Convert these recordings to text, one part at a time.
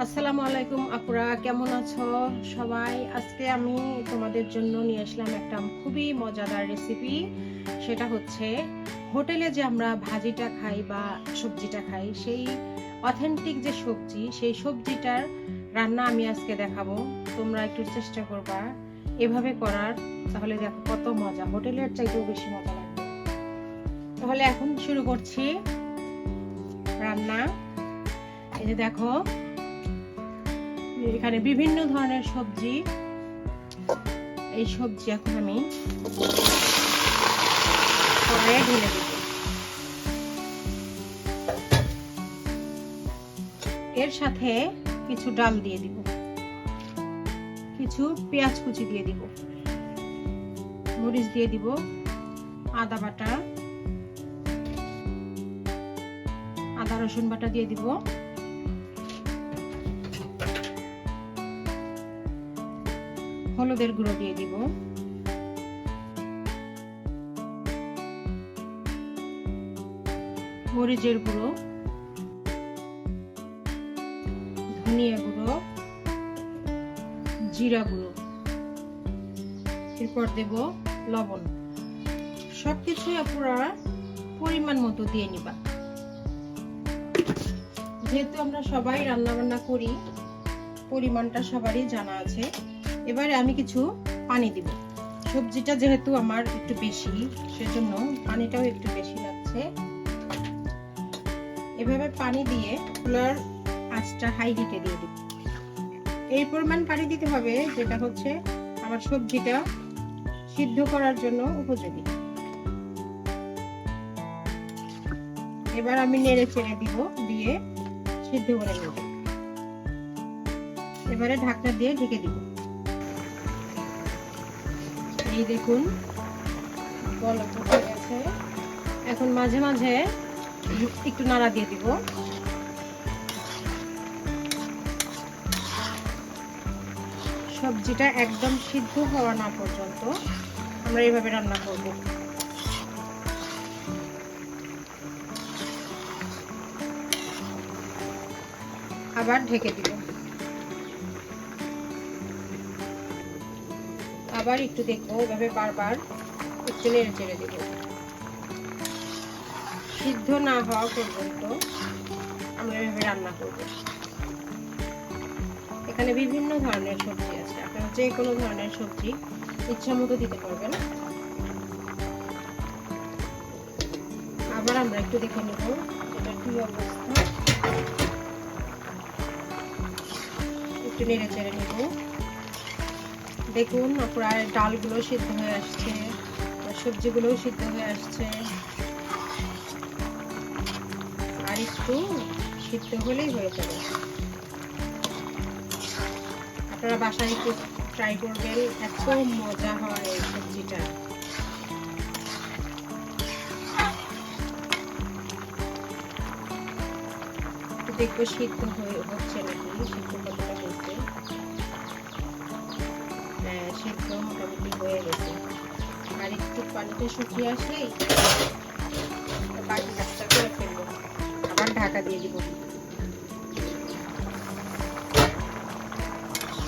আসসালামু আলাইকুম আপুরা, কেমন আছো সবাই? আজকে আমি তোমাদের জন্য নিয়ে আসলাম একটা খুবই মজাদার রেসিপি সেটা হচ্ছে হোটেলে যে আমরা ভাজিটা খাই বা সবজিটা খাই, সেই অথেন্টিক যে সবজি, সেই সবজিটার রান্না আমি আজকে দেখাবো। তোমরা একটু চেষ্টা করবা এভাবে করার, তাহলে দেখো কত মজা। হোটেলের চাইতেও বেশি মজা লাগবে। তাহলে এখন শুরু করছি রান্না। এই যে দেখো এখানে বিভিন্ন ধরনের সবজি। এই সবজি এখন আমি ঢেলে দেব। এর সাথে কিছু ডাল দিয়ে দিব। কিছু পেঁয়াজ কুচি দিয়ে দিব। মরিচ দিয়ে দিব। আদা বাটা। আদা রসুন বাটা দিয়ে দিব। হলুদের গুঁড়ো দিয়ে দিব। মরিচের গুঁড়ো। ধনিয়া গুঁড়ো। জিরা গুঁড়ো। এরপর দেব লবণ। সবকিছুই আপনারা পরিমাণ মতো দিয়ে নিবা। যেহেতু আমরা সবাই রান্না বান্না করি, পরিমাণটা সবারই জানা আছে। এবারে আমি কিছু পানি দিব। সবজিটা যেহেতু আমার একটু বেশি, সেজন্য পানিটাও একটু বেশি লাগছে। এভাবে পানি দিয়ে চুলার আঁচটা হাই হিটে দিয়ে দিব। এই পরিমাণ পানি দিতে হবে, যেটা হচ্ছে আমার সবজিটা সিদ্ধ করার জন্য উপযোগী। এবার আমি নেড়ে চেড়ে দিব, দিয়ে সিদ্ধ করে নেব। এবারে ঢাকনা দিয়ে ঢেকে দিব। এই দেখুন বলক হয়ে গেছে। এখন মাঝে মাঝে একটু নাড়া দিয়ে দিব। সবজিটা একদম সিদ্ধ হওয়া না পর্যন্ত আমরা এইভাবে রান্না করব। আবার ঢেকে দিব। আবার একটু দেখব এভাবে বারবার একটু নেড়ে চেড়ে দেবো। সিদ্ধ না হওয়া পর্যন্ত আমরা এভাবে রান্না করব। এখানে বিভিন্ন ধরনের সবজি আছে। আপনারা যে কোনো ধরনের সবজি ইচ্ছা মতো দিতে পারবেন। আবার আমরা একটু দেখে নেব এটা কি অবস্থা। একটু নেড়ে চেড়ে নেব। দেখুন প্রায় ডালগুলো সিদ্ধ হয়ে আসছে, সবজিগুলোও সিদ্ধ হয়ে আসছে। আর একটু সিদ্ধ হলেই হয়ে যাবে। আপনারা বাসায় একটু ট্রাই করবেন, এত মজা হয় সবজিটা। দেখব সিদ্ধ হয়ে হয়ে গেছে। আর একটু পানিতে শুকিয়ে আসলেই বাকি কাজটা করে ফেলব। আবার ঢাকা দিয়ে দিব।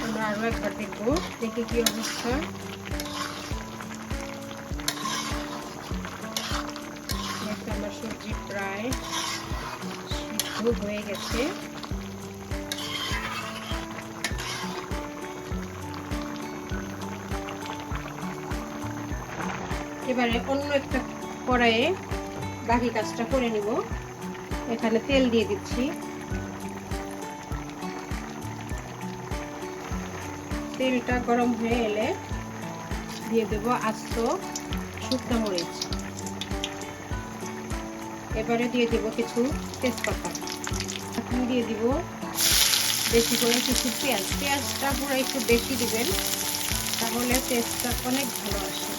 আমরা আরও একবার দেখব, দেখি কি অবস্থা। আমার সবজি প্রায় সিদ্ধ হয়ে গেছে। এবারে অন্য একটা কড়াইয়ে বাকি কাজটা করে নিব। এখানে তেল দিয়ে দিচ্ছি। তেলটা গরম হয়ে এলে দিয়ে দেব আস্ত শুকনো মরিচ। এবারে দিয়ে দেব কিছু তেজপাতা। এখন দিয়ে দিব বেশি করে কিছু পেঁয়াজ। পেঁয়াজটা পুরো একটু বেশি দিবেন, তাহলে টেস্টটা অনেক ভালো আসে।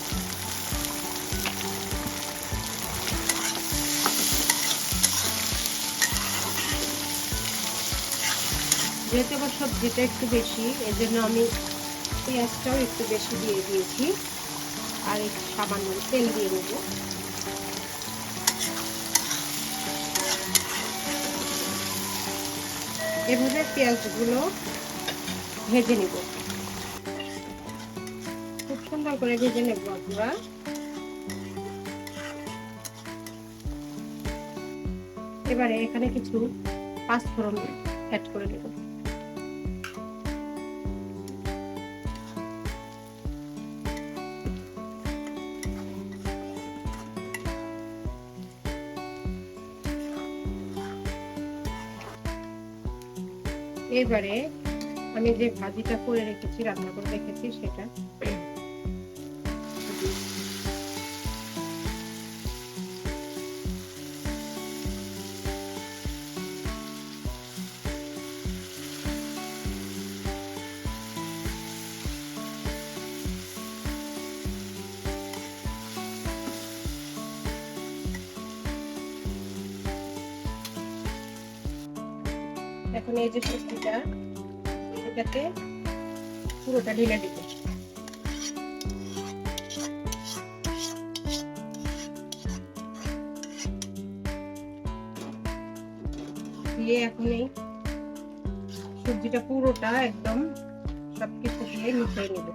যেহেতু আমার সবজিটা একটু বেশি এর জন্য আমি পেঁয়াজটাও একটু বেশি দিয়ে দিয়েছি। আর একটু সামান্য তেল দিয়ে নেব এভাবে পেঁয়াজগুলো ভেজে নিব। খুব সুন্দর করে ভেজে নেব আমরা এবারে এখানে কিছু পাঁচফোড়ন অ্যাড করে দেব এবারে আমি যে ভাজিটা করে রেখেছি রান্না করে রেখেছি সেটা এখন এই যে সবজিটা এটাকে পুরোটা ঢেলে দিব। দিয়ে এখন এই সবজিটা পুরোটা একদম সবকিছু দিয়ে মিশিয়ে নেব।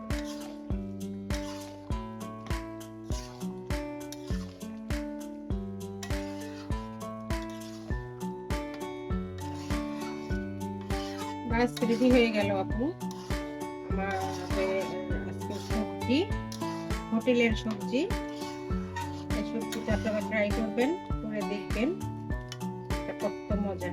বাস রেডি হয়ে গেল আপু। আমাদের আজকে সবজি, হোটেলের সবজি। সবজিটা আপনারা ট্রাই করবেন, করে দেখবেন। এটা কত মজা